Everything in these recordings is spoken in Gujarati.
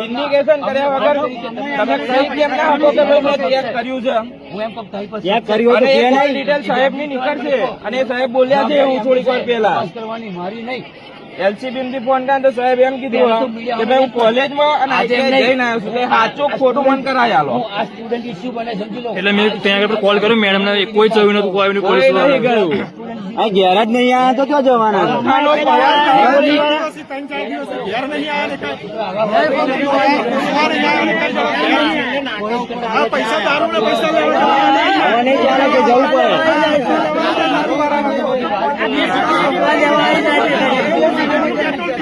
ઇન્ડિકેશન કર્યા વગર તમે કઈ કેમ ના હતો કે ભાઈ મેં ચેક કર્યું છે હું એમ ચેક કર્યું છે ડિટેલ સાહેબની નીકળશે અને સાહેબ બોલ્યા છે હું થોડીક વાર પહેલા કરવાની મારી નહીં એલસીબી થી ફોન થાય તો સાહેબ એમ કીધું કે ભાઈ હું કોલેજમાં અને આજે એમ ITI નહીં. જઈને આવ્યો છું. એટલે સાચું ખોટું મને કરાય આલો. આ સ્ટુડન્ટ ઇસ્યુ બને સમજી લો. એટલે મેં ત્યાં આગળ કોલ કર્યો મેડમ ને કોઈ ચવ્યું નતું કોઈ આવ્યું નહીં, પોલીસવાળા. ગયું આ ઘેર જ નહીં આવ્યા તો ક્યાં જવાના આનો પગાર હવે નહીં જવું પડે?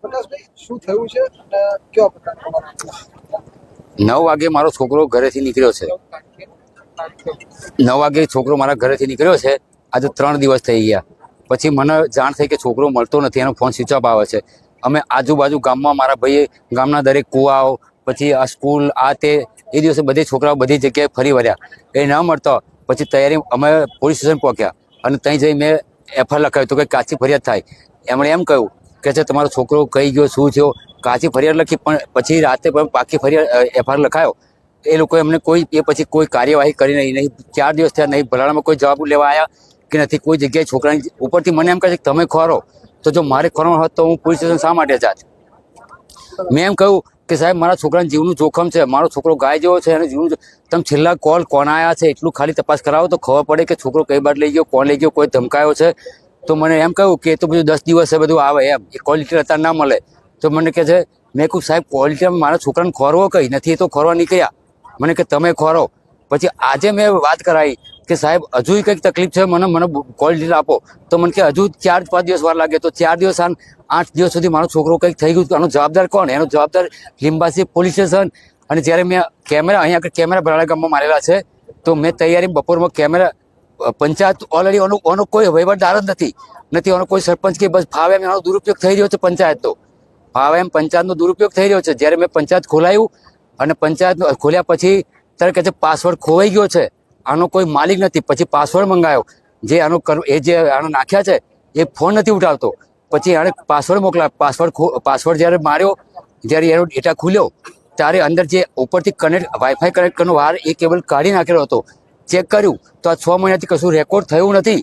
શું થયું છે નવ વાગે મારો છોકરો ઘરેથી નીકળ્યો છે. નવ વાગે છોકરો મારા ઘરેથી નીકળ્યો છે. આજે ત્રણ દિવસ થઈ ગયા. પછી મને જાણ થઈ કે છોકરો મળતો નથી, એનો ફોન સ્વિચ ઓફ આવે છે. અમે આજુબાજુ ગામમાં મારા ભાઈએ, ગામના દરેક કુવાઓ, પછી આ સ્કૂલ, આ તે, એ દિવસે બધી છોકરાઓ બધી જગ્યાએ ફરી વર્યા એ ન મળતો. પછી તૈયારી, અમે પોલીસ સ્ટેશન પહોંચ્યા. અને ત્યાં જઈ મેં એફઆઈઆર લખાવ્યું. તો કે કાચી ફરિયાદ થાય. એમણે એમ કહ્યું કે છે, તમારો છોકરો કઈ ગયો, શું થયો? કાચી ફરિયાદ લખી, પણ પછી રાતે પણ પાકી ફરિયાદ એફઆઈઆર લખાયો. એ લોકોએ અમને કોઈ, એ પછી કોઈ કાર્યવાહી કરી નહીં નહીં ચાર દિવસ થયા, નહીં ભલાણામાં કોઈ જવાબ લેવા આવ્યા કે નથી, કોઈ જગ્યાએ છોકરાની ઉપરથી મને એમ કહે છે કે, તમે ખોરો. તો જો મારે ખોરવાનું હોત તો હું પોલીસ સ્ટેશન શા માટે જાત? મેં એમ કહ્યું કે, સાહેબ, મારા છોકરાના જીવનું જોખમ છે, મારો છોકરો ગાય જેવો છે અને જીવનું તમે છેલ્લા કોલ કોણ આવ્યા છે, એટલું ખાલી તપાસ કરાવો તો ખબર પડે કે છોકરો કઈ બાદ લઈ ગયો, કોણ લઈ ગયો, કોઈ ધમકાયો છે તો મને એમ કહ્યું કે તો બધું દસ દિવસે બધું આવે એમ. એ ક્વોલિટી અત્યારે ના મળે. તો મને કહે છે, મેં કહ્યું, સાહેબ ક્વોલિટી મારા છોકરાને ખોરવો કઈ? નથી એ તો ખોરવા નીકળ્યા. મને કે, તમે ખોરો. પછી આજે મેં વાત કરાવી કે, સાહેબ, હજુ કંઈક તકલીફ છે? મને મને ક્વોલિટી આપો. તો મને કે, હજુ ચાર પાંચ દિવસ વાર લાગે. તો ચાર દિવસ આઠ દિવસ સુધી મારો છોકરો કંઈક થઈ ગયું. આનો જવાબદાર કોણ? એનો જવાબદાર લીંબાસી પોલીસ સ્ટેશન. અને જ્યારે મેં કેમેરા, અહીંયા આગળ કેમેરા ભરાડા ગામમાં મારેલા છે, તો મેં તૈયારી બપોરમાં કેમેરા પંચાયત ઓલરેડી ઓનો ઓનો કોઈ વહીવટદાર જ નથી. નથી ઓનો કોઈ સરપંચ કે બસ ફાવે એમ એનો દુરુપયોગ થઈ રહ્યો છે પંચાયત તો ફાવે એમ પંચાયતનો દુરુપયોગ થઈ રહ્યો છે. જ્યારે મેં પંચાયત ખોલાયું અને પંચાયત ખોલ્યા પછી ત્યારે કહે છે પાસવર્ડ ખોવાઈ ગયો છે. આનો કોઈ માલિક નથી. પછી પાસવર્ડ મંગાયો. જે આનો એ જે આનો નાખ્યા છે, એ ફોન નથી ઉઠાવતો. પછી એણે પાસવર્ડ મોકલા પાસવર્ડ પાસવર્ડ જ્યારે માર્યો, જ્યારે એનો ડેટા ખુલ્યો, ત્યારે અંદર જે ઉપરથી કનેક્ટ વાઈફાઈ કનેક્ટ કરવાનો વાર એ કેબલ કાઢી નાખેલો હતો. ચેક કર્યું તો આ છ મહિનાથી કશું રેકોર્ડ થયું નથી.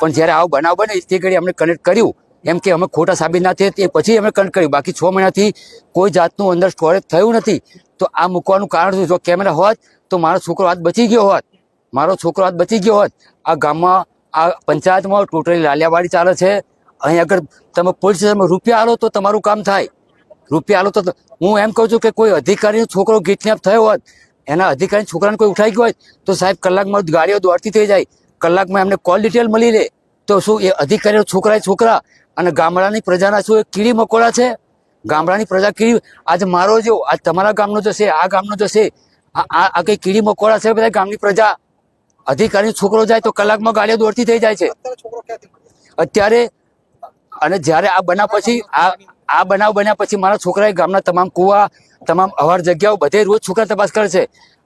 પણ જ્યારે આવો બનાવ બને તે ઘડી અમને કનેક્ટ કર્યું. એમ કે અમે ખોટા સાબિત ના થયા તે પછી અમે કનેક્ટ કર્યું. બાકી છ મહિનાથી કોઈ જાતનું અંદર સ્ટોરેજ થયું નથી. તો આ મૂકવાનું કારણ શું જો કેમેરા હોત, તો મારો છોકરો હાથ બચી ગયો હોત. મારો છોકરો હાથ બચી ગયો હોત. આ ગામમાં, આ પંચાયતમાં ટોટલી લાલિયાવાડી ચાલે છે. અહીં આગળ તમે પોલીસ સ્ટેશનમાં રૂપિયા આલો તો તમારું કામ થાય. રૂપિયા આલો તો હું એમ કહું છું કે કોઈ અધિકારીનો છોકરો કિડનેપ થયો હોત એના અધિકારી છોકરાને કોઈ ઉઠાઈ ગયો હોય તો સાહેબ કલાકમાં ગાડીઓ દોડતી થઈ જાય. કલાકમાં એમને કોલ ડિટેલ મળી લે તો શું એ અધિકારીઓ છોકરા છોકરા અને ગામડાની પ્રજાના શું એ કીડી મકોડા છે? ગામડાની પ્રજા કીડી આજ મારો જો આજ તમારા ગામનો જશે આ ગામનો જશે. આ કઈ કીડી મકોડા છે બધા ગામની પ્રજા? અધિકારી છોકરો જાય તો કલાકમાં ગાડીઓ દોડતી થઈ જાય છે. અત્યારે અને જ્યારે આ બના પછી આ આ બનાવ બન્યા પછી મારા છોકરાએ ગામના તમામ કુવા, તમામ અવાર જગ્યાઓ બધે રોજ છોકરા તપાસ કરે છે.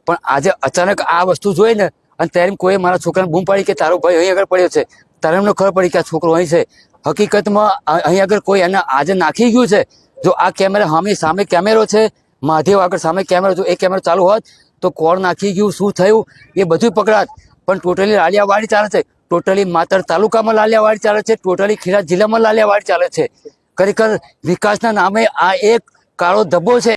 પણ આજે અચાનક આ વસ્તુ જોઈ ને અને ત્યારે કોઈ મારા છોકરાને બૂમ પાડી કે તારો ભાઈ અહીં આગળ પડ્યો છે. ત્યારે એમને ખબર પડી કે આ છોકરો અહીં છે. હકીકતમાં અહીં આગળ કોઈ એને આજે નાખી ગયું છે? જો આ કેમેરા સામે સામે કેમેરો છે માધેવ આગળ સામે કેમેરો જો એ કેમેરો ચાલુ હોત તો કોણ નાખી ગયું, શું થયું, એ બધું પકડાત. પણ ટોટલી લાલિયાવાડી ચાલે છે. ટોટલી માતર તાલુકામાં લાલિયાવાડી ચાલે છે, ટોટલી ખેડા જિલ્લામાં લાલિયાવાડી ચાલે છે. ખરેખર વિકાસના નામે આ એક કાળો ધબ્બો છે.